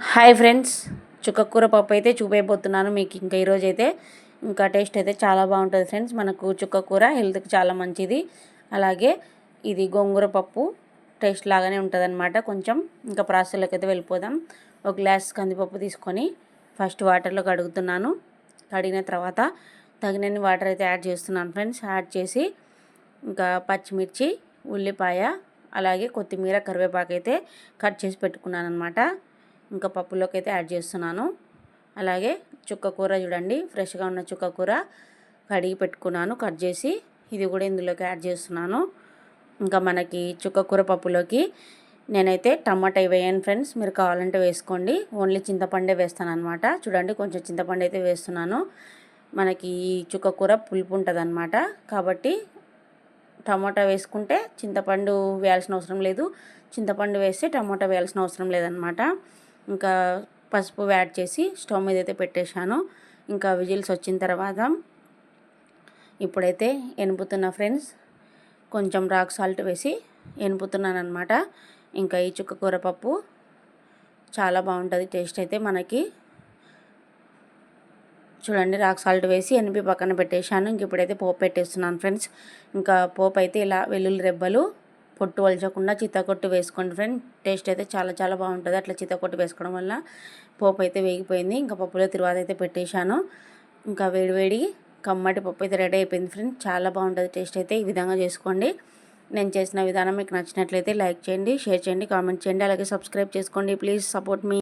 Hi friends చుక్కకూర పప్పు అయితే చూపైపోతున్నాను మీకు ఇంకా ఈరోజు అయితే. ఇంకా టేస్ట్ అయితే చాలా బాగుంటుంది ఫ్రెండ్స్. మనకు చుక్కకూర హెల్త్కి చాలా మంచిది. అలాగే ఇది గోంగూర పప్పు టేస్ట్ లాగానే ఉంటుందన్నమాట. కొంచెం ఇంకా ప్రాసెస్లోకి అయితే వెళ్ళిపోదాం. ఒక గ్లాస్ కందిపప్పు తీసుకొని ఫస్ట్ వాటర్లో కడుగుతున్నాను. కడిగిన తర్వాత తగినన్ని వాటర్ అయితే యాడ్ చేస్తున్నాను ఫ్రెండ్స్. యాడ్ చేసి ఇంకా పచ్చిమిర్చి ఉల్లిపాయ అలాగే కొత్తిమీర కరివేపాకు అయితే కట్ చేసి పెట్టుకున్నాను అనమాట ఇంకా పప్పులోకి అయితే యాడ్ చేస్తున్నాను. అలాగే చుక్క కూర చూడండి ఫ్రెష్గా ఉన్న చుక్క కూర కడిగి పెట్టుకున్నాను కట్ చేసి ఇది కూడా ఇందులోకి యాడ్ చేస్తున్నాను. ఇంకా మనకి చుక్క కూర పప్పులోకి నేనైతే టమాటా వేయను ఫ్రెండ్స్ మీరు కావాలంటే వేసుకోండి. ఓన్లీ చింతపండే వేస్తాను అనమాట చూడండి కొంచెం చింతపండు అయితే వేస్తున్నాను. మనకి ఈ చుక్క కూర పులుపు ఉంటుంది అనమాట కాబట్టి టమాటా వేసుకుంటే చింతపండు వేయాల్సిన అవసరం లేదు. చింతపండు వేస్తే టమాటా వేయాల్సిన అవసరం లేదనమాట ఇంకా పసుపు యాడ్ చేసి స్టవ్ మీద అయితే పెట్టేశాను. ఇంకా విజిల్స్ వచ్చిన తర్వాత ఇప్పుడైతే ఎనుపుతున్న ఫ్రెండ్స్ కొంచెం రాక్ సాల్ట్ వేసి ఎనుపుతున్నాను అనమాట ఇంకా ఈ చుక్క కూర పప్పు చాలా బాగుంటుంది టేస్ట్ అయితే మనకి. చూడండి రాక్ సాల్ట్ వేసి ఎనిపి పక్కన పెట్టేశాను. ఇంక ఇప్పుడైతే పోపు పెట్టేస్తున్నాను ఫ్రెండ్స్. ఇంకా పోపు అయితే ఇలా వెల్లుల్లి రెబ్బలు పొట్టు వలచకుండా చిత్తకొట్టు వేసుకోండి ఫ్రెండ్ టేస్ట్ అయితే చాలా చాలా బాగుంటుంది. అట్లా చిత్తకొట్టు వేసుకోవడం వల్ల పోపు అయితే వేగిపోయింది. ఇంకా పప్పులో తిరువాత అయితే పెట్టేశాను. ఇంకా వేడివేడి కమ్మటి పప్పు అయితే రెడీ అయిపోయింది ఫ్రెండ్ చాలా బాగుంటుంది టేస్ట్ అయితే. ఈ విధంగా చేసుకోండి. నేను చేసిన విధానం మీకు నచ్చినట్లయితే లైక్ చేయండి షేర్ చేయండి కామెంట్ చేయండి. అలాగే సబ్స్క్రైబ్ చేసుకోండి. Please support me